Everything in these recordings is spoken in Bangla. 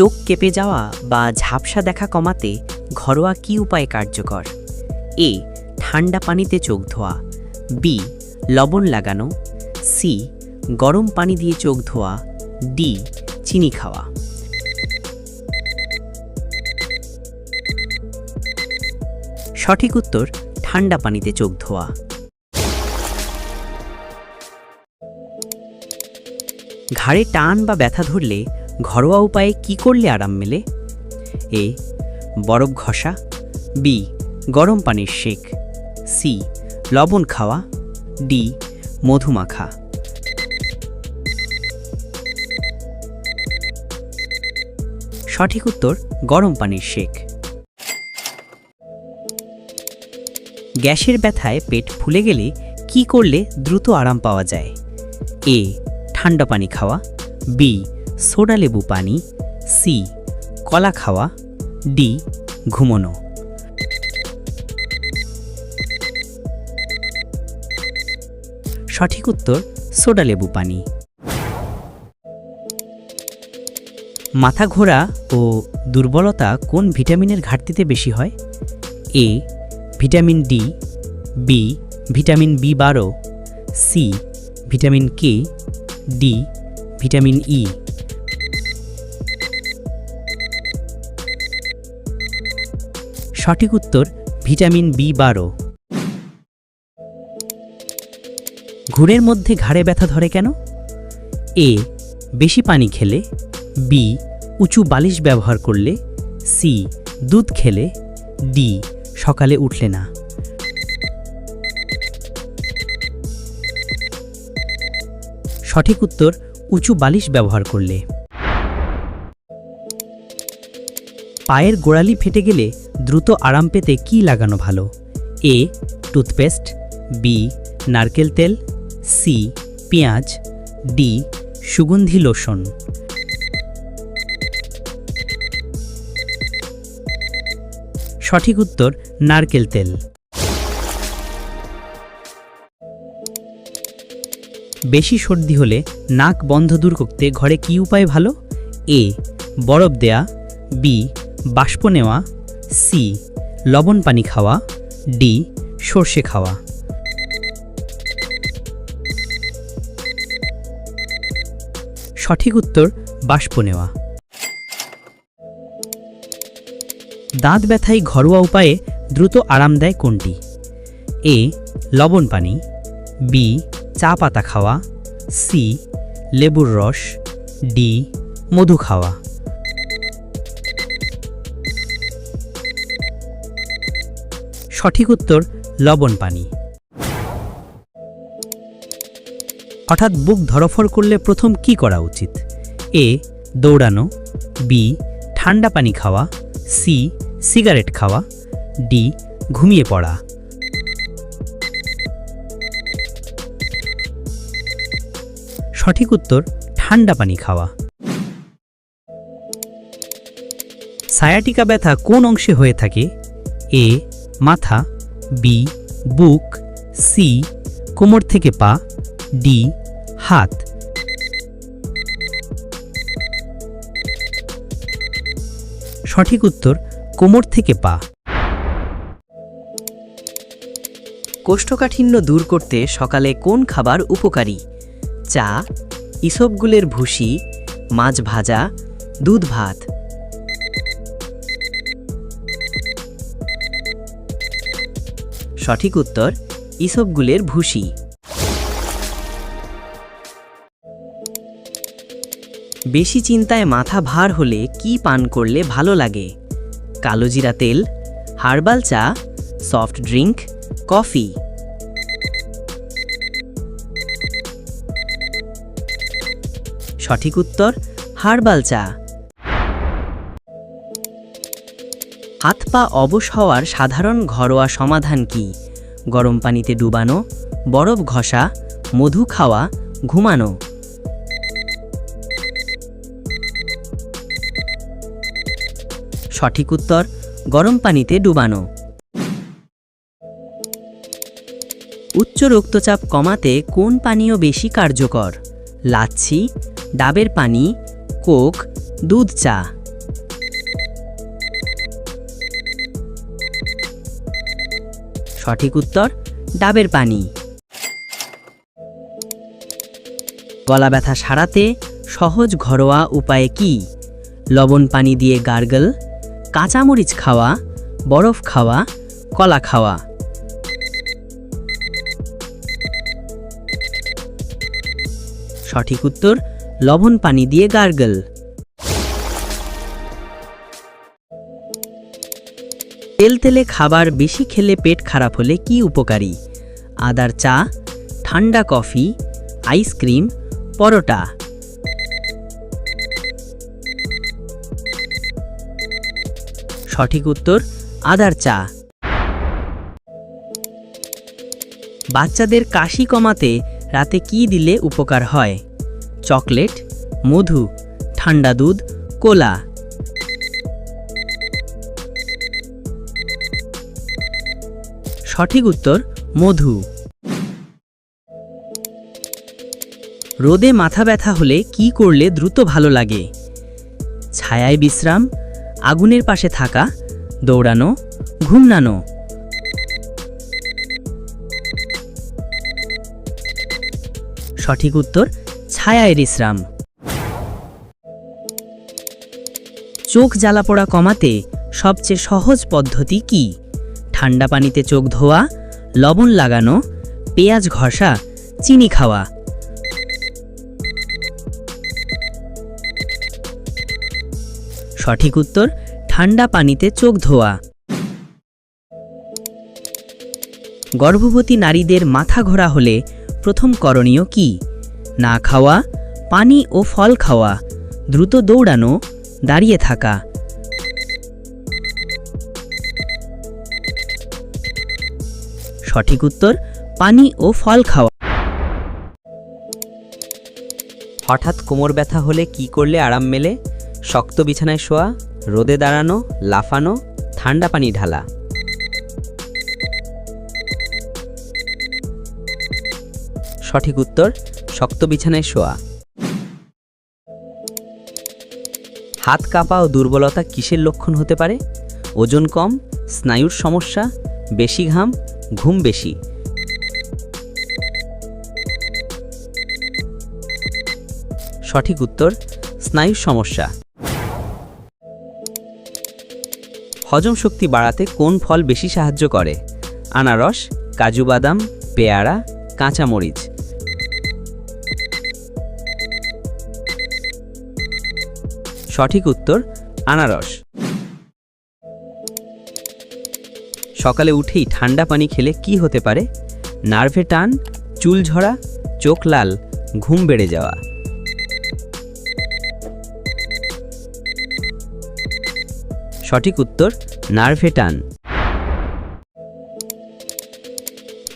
চোখ কেঁপে যাওয়া বা ঝাপসা দেখা কমাতে ঘরোয়া কী উপায় কার্যকর? এ, ঠান্ডা পানিতে চোখ ধোয়া। বি, লবণ লাগানো। সি, গরম পানি দিয়ে চোখ ধোয়া। ডি, চিনি খাওয়া। সঠিক উত্তর, ঠান্ডা পানিতে চোখ ধোয়া। ঘাড়ে টান বা ব্যথা ধরলে ঘরোয়া উপায়ে কি করলে আরাম মেলে? এ. বরফ ঘষা। বি. গরম পানির শেক। সি. লবণ খাওয়া। ডি. মধু মাখা। সঠিক উত্তর, গরম পানির শেক। গ্যাসের ব্যথায় পেট ফুলে গেলে কি করলে দ্রুত আরাম পাওয়া যায়? এ. ঠান্ডা পানি খাওয়া। বি. সোডা লেবু পানি, সি, কলা খাওয়া, ডি, ঘুমনো। সঠিক উত্তর, সোডা লেবু পানি। মাথা ঘোরা ও দুর্বলতা কোন ভিটামিনের ঘাটতিতে বেশি হয়? A, vitamin D, B, vitamin B বারো, C, vitamin K, D, vitamin E. সঠিক উত্তর ভিটামিন বি বারো। ঘুরের মধ্যে ঘাড়ে ব্যথা ধরে কেন? এ, বেশি পানি খেলে। বি, উঁচু বালিশ ব্যবহার করলে। সি, দুধ খেলে। ডি, সকালে উঠলে না। সঠিক উত্তর, উঁচু বালিশ ব্যবহার করলে। পায়ের গোড়ালি ফেটে গেলে দ্রুত আরাম পেতে কি লাগানো ভালো? এ, টুথপেস্ট, বি, নারকেল তেল, সি, পেঁয়াজ, ডি, সুগন্ধি লোশন। সঠিক উত্তর, নারকেল তেল। বেশি সর্দি হলে নাক বন্ধ দূর করতে ঘরে কি উপায় ভালো? এ, বরফ দেয়া। বি বাষ্প নেওয়া সি লবণ পানি খাওয়া ডি সর্ষে খাওয়া। সঠিক উত্তর, বাষ্প নেওয়া। দাঁত ব্যথায় ঘরোয়া উপায়ে দ্রুত আরাম দেয় কোনটি? এ লবণ পানি। বি চা পাতা খাওয়া। সি লেবুর রস। ডি মধু খাওয়া। সঠিক উত্তর, লবণ পানি। হঠাৎ বুক ধরফর করলে প্রথম কি করা উচিত? এ, দৌড়ানো, বি, ঠান্ডা পানি খাওয়া, সি, সিগারেট খাওয়া, ডি, ঘুমিয়ে পড়া। সঠিক উত্তর, ঠান্ডা পানি খাওয়া। সায়াটিকা ব্যথা কোন অংশে হয়ে থাকে? এ মাথা বি বুক সি কোমর থেকে পা ডি হাত। সঠিক উত্তর, কোমর থেকে পা। কোষ্ঠকাঠিন্য দূর করতে সকালে কোন খাবার উপকারী? চা ইসবগুলের ভুসি, মাছ ভাজা, দুধ ভাত। সঠিক উত্তর ইসবগুলের ভুসি বেশি চিন্তায় মাথা ভার হলে কি পান করলে ভালো লাগে? কালোজিরা তেল, হার্বাল চা, সফট ড্রিঙ্ক কফি। সঠিক উত্তর হার্বাল চা। পা অবশ হওয়ার সাধারণ ঘরোয়া সমাধান কি? গরম পানিতে ডুবানো, বরফ ঘষা, মধু খাওয়া, ঘুমানো। সঠিক উত্তর, গরম পানিতে ডুবানো। উচ্চ রক্তচাপ কমাতে কোন পানীয় বেশি কার্যকর? লাচ্ছি, ডাবের পানি, কোক, দুধ চা। সঠিক উত্তর, ডাবের পানি। গলা ব্যথা সারাতে সহজ ঘরোয়া উপায়ে কি? লবণ পানি দিয়ে গার্গল, কাঁচামরিচ খাওয়া, বরফ খাওয়া, কলা খাওয়া। সঠিক উত্তর, লবণ পানি দিয়ে গার্গল। তেল তেলে খাবার বেশি খেলে পেট খারাপ হলে কি উপকারী? আদার চা, ঠান্ডা কফি আইসক্রিম পরোটা। সঠিক উত্তর, আদার চা। বাচ্চাদের কাশি কমাতে রাতে কি দিলে উপকার হয়? চকলেট, মধু, ঠান্ডা দুধ, কোলা। সঠিক উত্তর, মধু। রোদে মাথা ব্যথা হলে কি করলে দ্রুত ভালো লাগে? ছায়ায় বিশ্রাম, আগুনের পাশে থাকা, দৌড়ানো, ঘুমনানো। সঠিক উত্তর, ছায়ায় বিশ্রাম। চোখ জ্বালাপোড়া কমাতে সবচেয়ে সহজ পদ্ধতি কি? ঠান্ডা পানিতে চোখ ধোয়া, লবণ লাগানো, পেঁয়াজ ঘষা, চিনি খাওয়া। সঠিক উত্তর, ঠান্ডা পানিতে চোখ ধোয়া। গর্ভবতী নারীদের মাথা ঘোরা হলে প্রথম করণীয় কি? না খাওয়া, পানি ও ফল খাওয়া, দ্রুত দৌড়ানো, দাঁড়িয়ে থাকা। সঠিক উত্তর, পানি ও ফল খাওয়া। হঠাৎ কোমর ব্যথা হলে কি করলে আরাম মেলে? শক্ত বিছানায় শোয়া, রোদে দাঁড়ানো, লাফানো, ঠান্ডা পানি ঢালা। সঠিক উত্তর, শক্ত বিছানায় শোয়া। হাত কাঁপা ও দুর্বলতা কিসের লক্ষণ হতে পারে? ওজন কম, স্নায়ুর সমস্যা বেশি ঘাম, ঘুম বেশি। সঠিক উত্তর স্নায়ু সমস্যা। হজম শক্তি বাড়াতে কোন ফল বেশি সাহায্য করে? আনারস, কাজু বাদাম, পেয়ারা, কাঁচামরিচ। সঠিক উত্তর, আনারস। সকালে উঠেই ঠান্ডা পানি খেলে কি হতে পারে? নার্ভে টান, চুল ঝরা, চোখ লাল, ঘুম বেড়ে যাওয়া। সঠিক উত্তর, নার্ভে টান।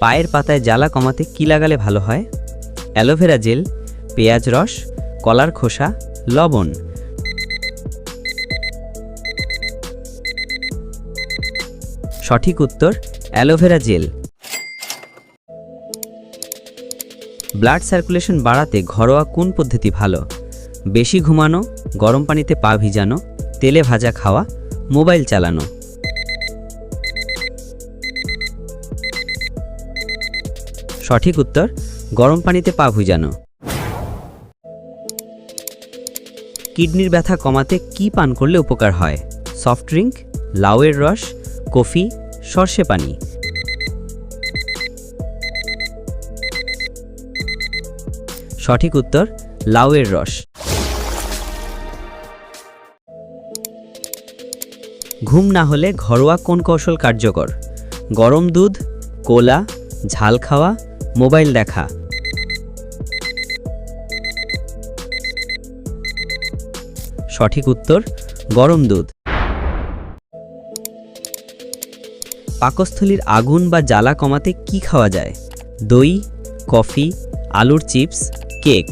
পায়ের পাতায় জ্বালা কমাতে কি লাগালে ভালো হয়? অ্যালোভেরা জেল, পেঁয়াজ রস, কলার খোসা, লবণ। সঠিক উত্তর, অ্যালোভেরা জেল। ব্লাড সার্কুলেশন বাড়াতে ঘরোয়া কোন পদ্ধতি ভালো? বেশি ঘুমানো, গরম পানিতে পা ভিজানো, তেলে ভাজা খাওয়া, মোবাইল চালানো। সঠিক উত্তর, গরম পানিতে পা ভিজানো। কিডনির ব্যথা কমাতে কি পান করলে উপকার হয়? সফট ড্রিঙ্ক, লাউয়ের রস কফি, সর্ষে পানি। সঠিক উত্তর, লাউয়ের রস। ঘুম না হলে ঘরোয়া কোন কৌশল কার্যকর? গরম দুধ, কোলা, ঝাল খাওয়া, মোবাইল দেখা। সঠিক উত্তর, গরম দুধ। পাকস্থলীর আগুন বা জ্বালা কমাতে কি খাওয়া যায়? দই, কফি, আলুর চিপস, কেক।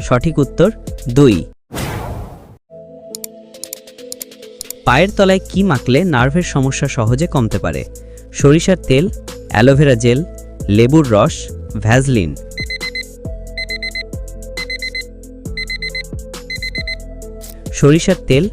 সঠিক উত্তর, দই। পায়ের তলায় কি মাখলে নার্ভের সমস্যা সহজে কমতে পারে? সরিষার তেল, অ্যালোভেরা জেল, লেবুর রস ভ্যাজলিন সরিষার তেল